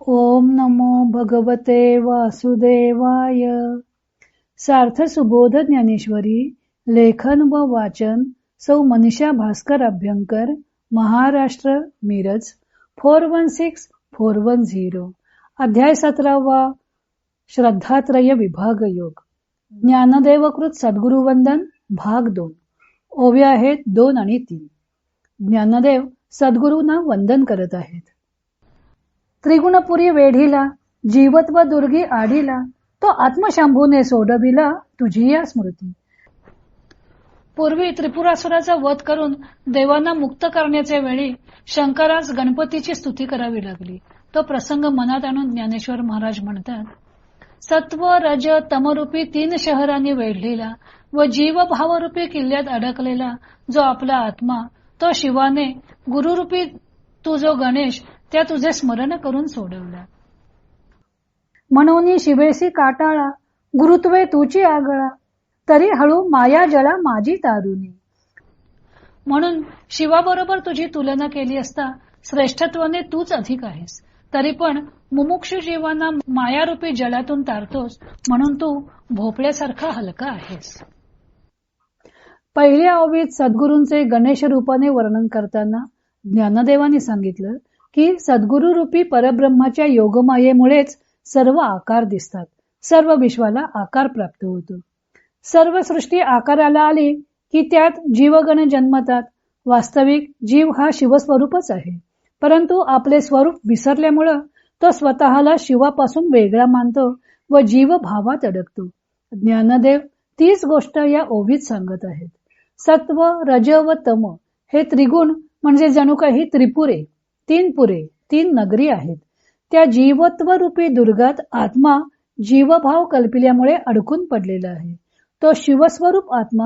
ओम नमो भगवते वासुदेवाय. सार्थ सुबोध ज्ञानेश्वरी लेखन व वाचन सौ Manisha Bhaskar Abhyankar Maharashtra Miraj four one six four one zero. अध्याय सतरावा श्रद्धात्रय विभाग योग. ज्ञानदेवकृत सद्गुरुवंदन भाग दोन. ओव्या आहेत दोन आणि तीन. ज्ञानदेव सद्गुरूंना वंदन करत आहेत. त्रिगुणपुरी वेढीला जीवत्व दुर्गी आढीला तो आत्मशंभूने सोडविला तुझी या स्मृती. पूर्वी त्रिपुरासुराचा वध करून देवांना मुक्त करण्याच्या वेळी शंकरास गणपतीची स्तुती करावी लागली. तो प्रसंग मनात आणून ज्ञानेश्वर महाराज म्हणतात सत्व रज तमरूपी तीन शहरांनी वेढलेला व जीव भावरूपी किल्ल्यात अडकलेला जो आपला आत्मा तो शिवाने गुरुरूपी तू जो गणेश त्या तुझे स्मरण करून सोडवला. म्हणून शिवेसी काटाळा गुरुत्वे तुची आगळा तरी हळू माया जळा माझी तारुणी. म्हणून शिवाबरोबर तुझी तुलना केली असता श्रेष्ठत्वाने तूच अधिक आहेस. तरी पण मुमुक्षु जीवांना मायारूपी जलातून तारतोस म्हणून तू भोपळ्यासारखा हलका आहेस. पहिल्या ओवीत सद्गुरूंचे गणेश रूपाने वर्णन करताना ज्ञानदेवानी सांगितलं की सद्गुरु रूपी परब्रह्माच्या योगमायेमुळेच सर्व आकार दिसतात. सर्व विश्वाला आकार प्राप्त होतो. सर्व सृष्टी आकाराला आली की त्यात जीवगण जन्मतात. वास्तविक जीव हा शिवस्वरूपच आहे. परंतु आपले स्वरूप विसरल्यामुळं तो स्वतःला शिवापासून वेगळा मानतो व जीव भावात अडकतो. ज्ञानदेव तीच गोष्ट या ओवीत सांगत आहेत. सत्व रज व तम हे त्रिगुण म्हणजे जणू काही त्रिपुरे तीन पुरे तीन नगरी आहेत. त्या जीवत्व रूपी दुर्गात आत्मा जीवभाव कल्पिल्यामुळे अडकून पडलेला आहे. तो शिवस्वरूप आत्मा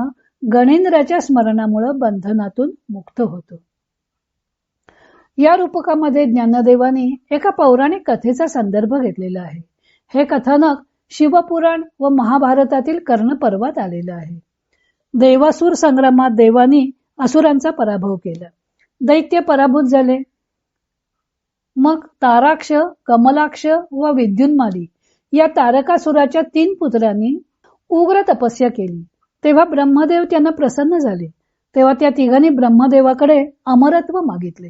गणेंद्राच्या स्मरणामुळे बंधनातून मुक्त होतो. या रूपकामध्ये ज्ञानदेवाने एका पौराणिक कथेचा संदर्भ घेतलेला आहे. हे कथानक शिवपुराण व महाभारतातील कर्ण पर्वात आलेलं आहे. देवासूर संग्रामात देवानी असुरांचा पराभव केला. दैत्य पराभूत झाले. मग ताराक्ष कमलाक्ष व विद्युन्माली या तारकासुराच्या तीन पुत्रांनी उग्र तपस्या केली. तेव्हा ब्रह्मदेव त्यांना प्रसन्न झाले. तेव्हा त्या तिघांनी ब्रह्मदेवाकडे अमरत्व मागितले.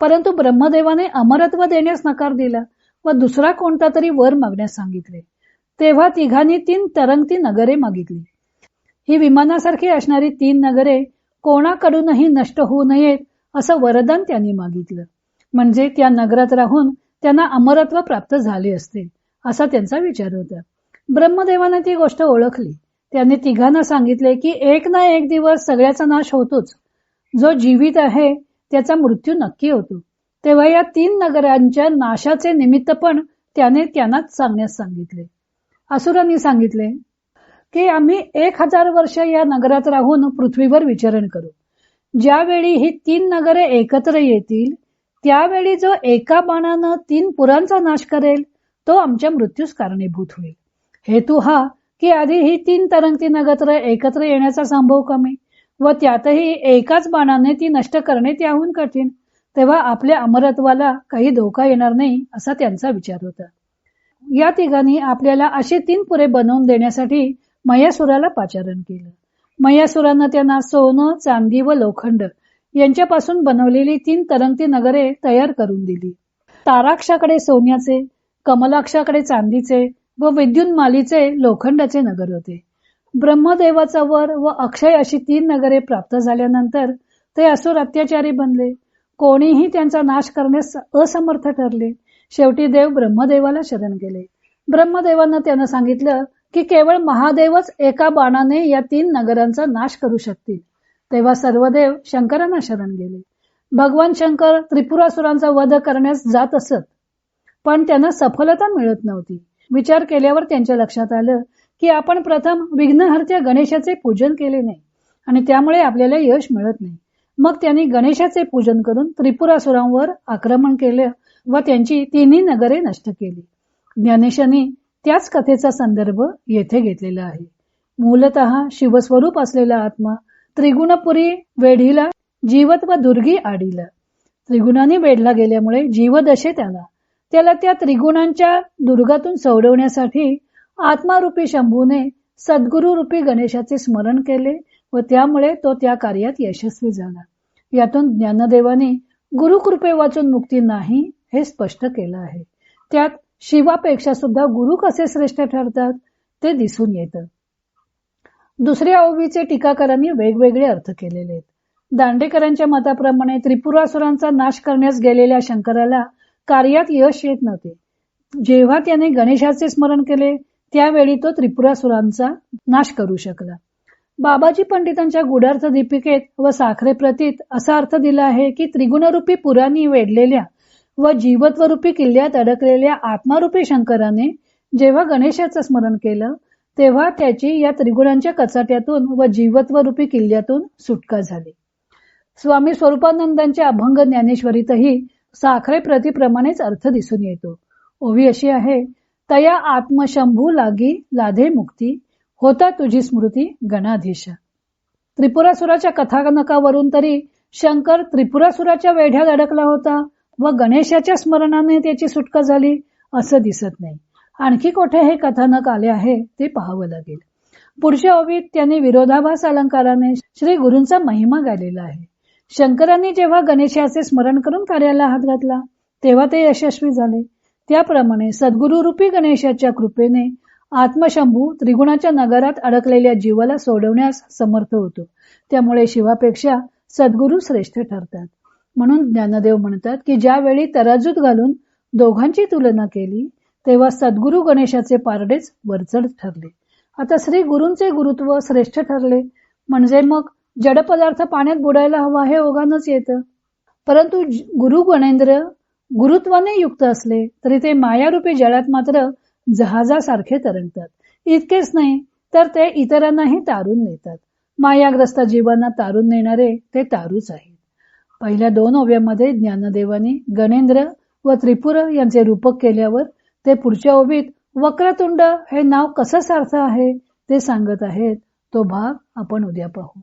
परंतु ब्रह्मदेवाने अमरत्व देण्यास नकार दिला व दुसरा कोणता तरी वर मागण्यास सांगितले. तेव्हा तिघांनी तीन तरंगती नगरे मागितली. ही विमानासारखी असणारी तीन नगरे कोणाकडूनही नष्ट होऊ नयेत असं वरदान त्यांनी मागितलं. म्हणजे त्या नगरात राहून त्यांना अमरत्व प्राप्त झाले असते असा त्यांचा विचार होता. ब्रह्मदेवाने ती गोष्ट ओळखली. त्यांनी तिघांना सांगितले की एक ना एक दिवस सगळ्याचा नाश होतोच. जो जीवित आहे त्याचा मृत्यू नक्की होतो. तेव्हा या तीन नगरांच्या नाशाचे निमित्त पण त्याने त्यांनाच सांगण्यास सांगितले. असुरांनी सांगितले की आम्ही एक हजार वर्ष या नगरात राहून पृथ्वीवर विचरण करू. ज्यावेळी ही तीन नगरे एकत्र येतील त्यावेळी जो एका बाणानं तीन पुरांचा नाश करेल तो आमच्या मृत्यूस कारणीभूत होईल. हेतू हा की आधी ही तीन तरंगती नगत्र एकत्र येण्याचा संभव कमी व त्यातही एकाच बाणाने ती नष्ट करणे त्याहून कठीण तेव्हा आपल्या अमरत्वाला काही धोका येणार नाही असा त्यांचा विचार होता. या तिघांनी आपल्याला अशी तीन पुरे बनवून देण्यासाठी मयासुराला पाचारण केलं. मयासुरानं त्यांना सोनं चांदी व लोखंड यांच्यापासून बनवलेली तीन तरंगती नगरे तयार करून दिली. ताराक्षाकडे सोन्याचे कमलाक्षाकडे चांदीचे व विद्युन्मालीचे लोखंडाचे नगर होते. ब्रह्मदेवाचा वर व अक्षय अशी तीन नगरे प्राप्त झाल्यानंतर ते असुर अत्याचारी बनले. कोणीही त्यांचा नाश करण्यास असमर्थ ठरले. शेवटी देव ब्रह्मदेवाला शरण गेले. ब्रह्मदेवानं त्यांना सांगितलं की केवळ महादेवच एका बाणाने या तीन नगरांचा नाश करू शकतील. तेव्हा सर्व देव शंकरांना शरण गेले. भगवान शंकर त्रिपुरासुरांचा वध करण्यास जात असत पण त्यांना सफलता मिळत नव्हती. विचार केल्यावर त्यांच्या लक्षात आलं की आपण प्रथम विघ्नहर्त्या गणेशाचे पूजन केले नाही आणि त्यामुळे आपल्याला यश मिळत नाही. मग त्यांनी गणेशाचे पूजन करून त्रिपुरासुरांवर आक्रमण केलं व त्यांची तिन्ही नगरे नष्ट केली. ज्ञानेशांनी त्याच कथेचा संदर्भ येथे घेतलेला आहे. मूलत शिवस्वरूप असलेला आत्मा त्रिगुणपुरी वेढीला जीवत व दुर्गी आडीला. त्रिगुणाने वेढला गेल्यामुळे जीवदशेत आला त्याला त्या त्रिगुणांच्या दुर्गातून सोडवण्यासाठी आत्मारूपी शंभूने सद्गुरु रूपी गणेशाचे स्मरण केले व त्यामुळे तो त्या कार्यात यशस्वी झाला. यातून ज्ञानदेवाने गुरुकृपे वाचून मुक्ती नाही हे स्पष्ट केलं आहे. त्यात शिवापेक्षा सुद्धा गुरु कसे श्रेष्ठ ठरतात ते दिसून येतं. दुसऱ्या ओवीचे टीकाकारांनी वेगवेगळे अर्थ केलेले आहेत. दांडेकरांच्या मताप्रमाणे त्रिपुरासुरांचा नाश करण्यास गेलेल्या शंकराला कार्यात यश येत नव्हते. जेव्हा त्याने गणेशाचे स्मरण केले त्यावेळी तो त्रिपुरासुरांचा नाश करू शकला. बाबाजी पंडितांच्या गुडार्थ दीपिकेत व साखरे प्रतीत असा अर्थ दिला आहे की त्रिगुणरूपी पुराणी वेढलेल्या व जीवत्वरूपी किल्ल्यात अडकलेल्या आत्मारूपी शंकराने जेव्हा गणेशाचं स्मरण केलं तेव्हा त्याची या त्रिगुणांच्या कचाट्यातून व जीवत्वरूपी किल्ल्यातून सुटका झाली. स्वामी स्वरूपानंदांच्या अभंग ज्ञानेश्वरीतही साखरे प्रतिप्रमाणेच अर्थ दिसून येतो. ओवी अशी आहे तया आत्मशंभू लागी लाधे मुक्ती होता तुझी स्मृती गणाधीश. त्रिपुरासुराच्या कथानकावरून तरी शंकर त्रिपुरासुराच्या वेढ्यात अडकला होता व गणेशाच्या स्मरणाने त्याची सुटका झाली असं दिसत नाही. आणखी कोठे हे कथानक आले आहे ते पाहावं लागेल. पुढच्या ओवीत त्यांनी विरोधाभास अलंकाराने श्री गुरूंचा महिमा गायलेला आहे. शंकरांनी जेव्हा गणेशाचे स्मरण करून कार्याला हात घातला तेव्हा ते यशस्वी झाले. त्याप्रमाणे सद्गुरु रूपी गणेशाच्या कृपेने आत्मशंभू त्रिगुणाच्या नगरात अडकलेल्या जीवाला सोडवण्यास समर्थ होतो. त्यामुळे शिवापेक्षा सद्गुरू श्रेष्ठ ठरतात. म्हणून ज्ञानदेव म्हणतात की ज्यावेळी तराजूत घालून दोघांची तुलना केली तेव्हा सद्गुरु गणेशाचे पारडेच वरचढ ठरले. आता श्री गुरूंचे गुरुत्व श्रेष्ठ ठरले. म्हणजे मग जड पदार्थ पाण्यात बुडायला हवा हे ओघानच येतं. परंतु गुरु गणेंद्र गुरुत्वाने युक्त असले तरी ते मायारूपी जळात मात्र जहाजासारखे तरंगतात. इतकेच नाही तर ते इतरांनाही तारून नेतात. मायाग्रस्त जीवांना तारून नेणारे ते तारूच आहेत. पहिल्या दोन ओव्यामध्ये ज्ञानदेवाने गणेंद्र व त्रिपुर यांचे रूपक केल्यावर ते पुढच्या ओवीत वक्रतुंड हे नाव कसं सार्थ आहे ते सांगत आहेत. तो भाग आपण उद्या पाहू.